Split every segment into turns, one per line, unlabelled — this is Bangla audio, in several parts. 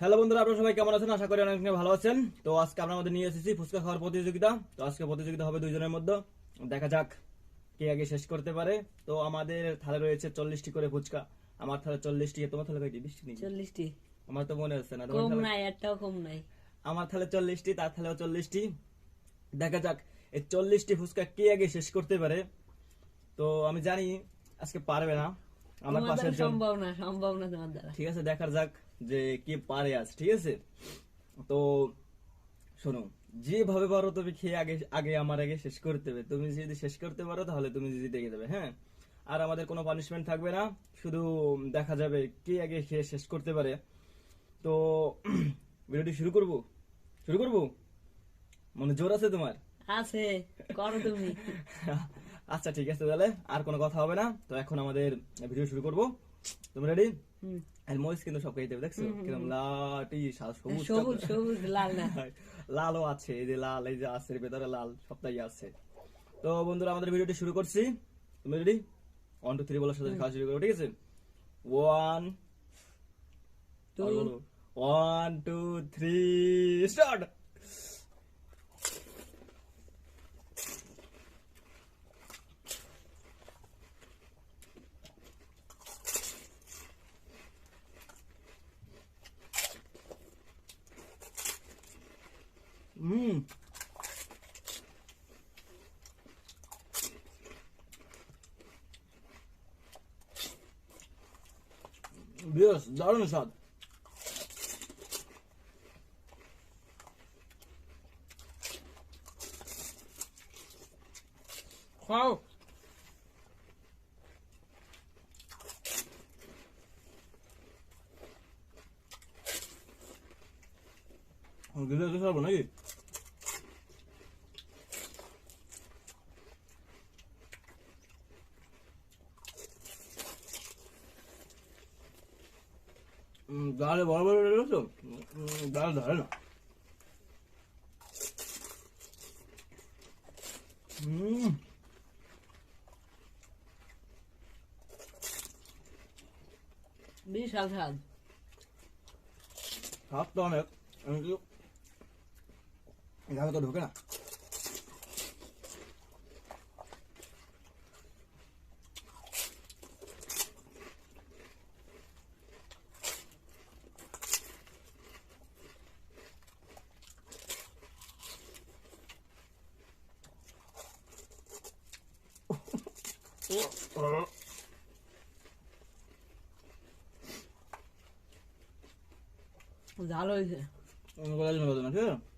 হ্যালো বন্ধুরা আপনারা সবাই কেমন আছেন? আশা করি অনেক ভালো আছেন। তো আজকে আমরা আমাদের নিয়ে এসেছি ফুচকা খাওয়ার প্রতিযোগিতা। তো আজকে প্রতিযোগিতা হবে দুইজনের মধ্যে। দেখা যাক কে আগে শেষ করতে পারে। তো আমাদের থালে রয়েছে চল্লিশটি করে ফুচকা। আমার থালে চল্লিশটি তোমার থালে কয়টি? বিশটি নেই
চল্লিশটি।
আমার তো মনে হচ্ছে না।
কম নাই একটাও কম নাই।
আমার থালে চল্লিশটি তার থালেও চল্লিশটি। দেখা যাক এই চল্লিশটি ফুচকা কে আগে শেষ করতে পারে। তো আমি জানি আজকে পারবে না। আমার
পাশে
পাশের
দ্বারা
জন
সম্ভব না সম্ভব না তোমার দ্বারা।
ঠিক আছে দেখার যাক। যে কে পারে আজ ঠিক আছে? তো শোনো যেভাবে পারো তুমি খেয়ে আগে আগে আমার আগে শেষ করতে হবে। তুমি যদি শেষ করতে পারো তাহলে তুমি জিতে যাবে হ্যাঁ? আর আমাদের কোনো পানিশমেন্ট থাকবে না শুধু দেখা যাবে কে আগে খেয়ে শেষ করতে পারে। তো ভিডিওটি শুরু করব? শুরু করব? মানে জোর আছে তোমার?
আছে করো তুমি।
আচ্ছা ঠিক আছে তাহলে আর কোনো কথা হবে না। তো এখন আমাদের ভিডিও শুরু করব। তুমি রেডি
হুম।
আর মরিচ কিন্তু সব খাইতে হবে দেখছ কীরকম লাটি সা- সবুজ
সবুজ সবুজ লাল না
লালও আছে এই যে লাল এই যে আছে ভেতরে লাল সবটাই আছে। তো বন্ধুরা আমাদের ভিডিওটি শুরু করছি। তুমি রেডি ওয়ান টু থ্রি বলার সাথে খাওয়া শুরু করো ঠিক আছে? One. One two three start hmm বেশ দারুণ স্বাদ
খাও
গেলে তো খাব নাকি? গালে বড় বড় রয়েছে গালে ধরে না। হুম
বিশাল স্বাদ
স্বাদ তো অনেক কিন্তু তো ঢোকে না
ঝাল হয়েছে
বলার জন্য কথা না ঠিক আছে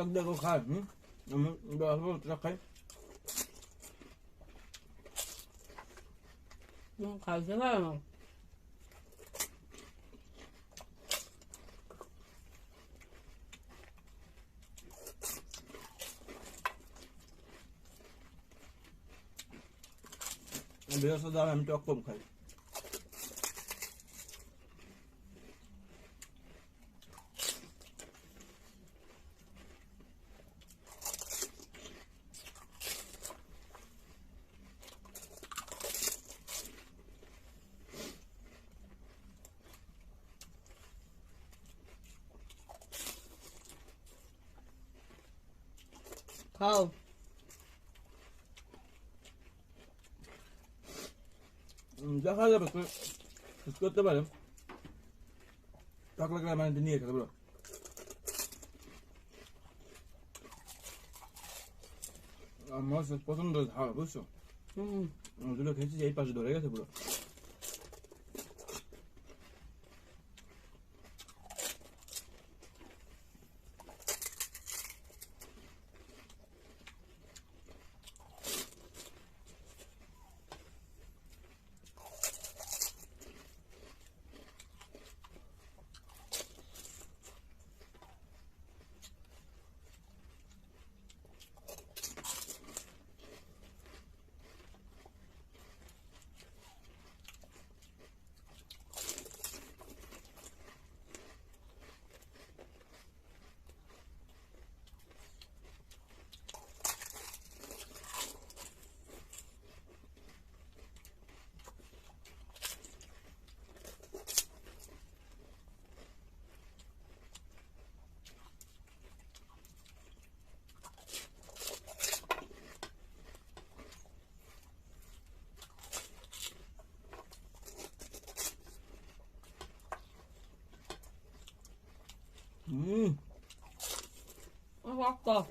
টক দেখো খায় হুম আমি অল্প টক খাই
তুমি খাইতে পারো খাও।
দেখা যাবে করতে পারে। টক লাগলে মানে নিয়ে খেতে বলো আমার পছন্দ ঝাল বুঝছ?
হুম।
আমি দুটো খেয়েছি এই পাশে ধরে গেছে পুরো। 음. 아, 맛있다.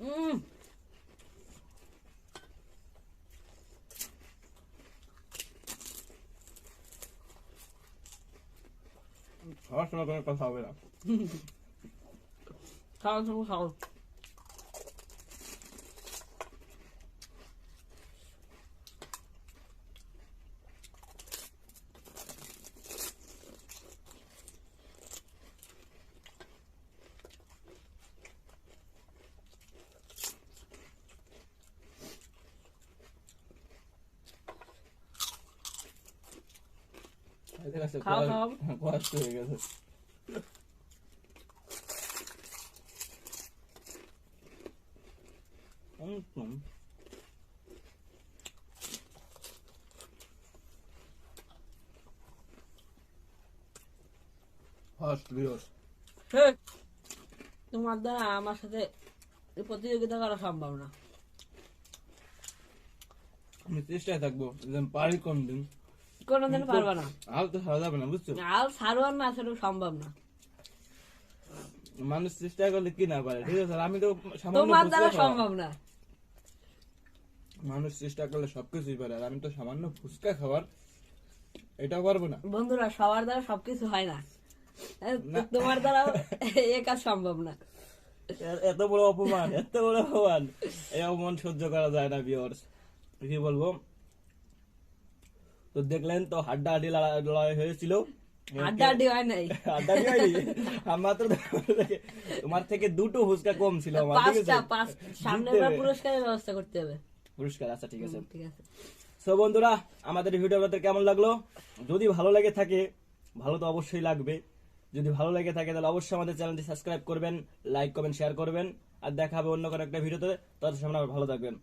음.
알았어,
그러니까
사회다. 다 주고
사고. তোমার দ্বারা আমার সাথে প্রতিযোগিতা করা সম্ভব না।
আমি চেষ্টায় থাকব পারি কোন দিন
কোনোদিন পারবা না।
আর তো ছাড়া যাবে না বুঝছ?
ছাড়ুয়ার না আসলে সম্ভব না।
মানুষ চেষ্টা করলে কি না পারে ঠিক আছে? আমি তো
তোমার দ্বারা। সম্ভব না।
মানুষ চেষ্টা করলে সবকিছুই পারে আর আমি তো সামান্য ফুচকা খাওয়ার এটাও পারব না।
বন্ধুরা সবার দ্বারা সবকিছু হয় না। তোমার দ্বারা এ কাজ সম্ভব না।
এত বড় অপমান এত বড় অপমান। এই অপমান সহ্য করা যায় না বিয়র্স কি বলব? তো দেখলেন তো হাড্ডা হাড্ডি লড়াই হয়েছিল।
হয়
তোমার থেকে দুটো ফুচকা কম ছিল আমার ঠিক আছে
সামনে
জিততে
এবার
হবে।
পুরস্কারের ব্যবস্থা করতে হবে।
পুরস্কার আচ্ছা ঠিক আছে।
ঠিক আছে।
সো বন্ধুরা আমাদের ভিডিও আপনাদের কেমন লাগল? যদি ভালো লেগে থাকে ভালো তো অবশ্যই লাগবে। যদি ভালো লেগে থাকে তাহলে অবশ্যই আমাদের চ্যানেলটি সাবস্ক্রাইব করবেন লাইক কমেন্ট শেয়ার করবেন। আর দেখা হবে অন্য কোনো একটা ভিডিওতে তত সামনে ভালো থাকবেন।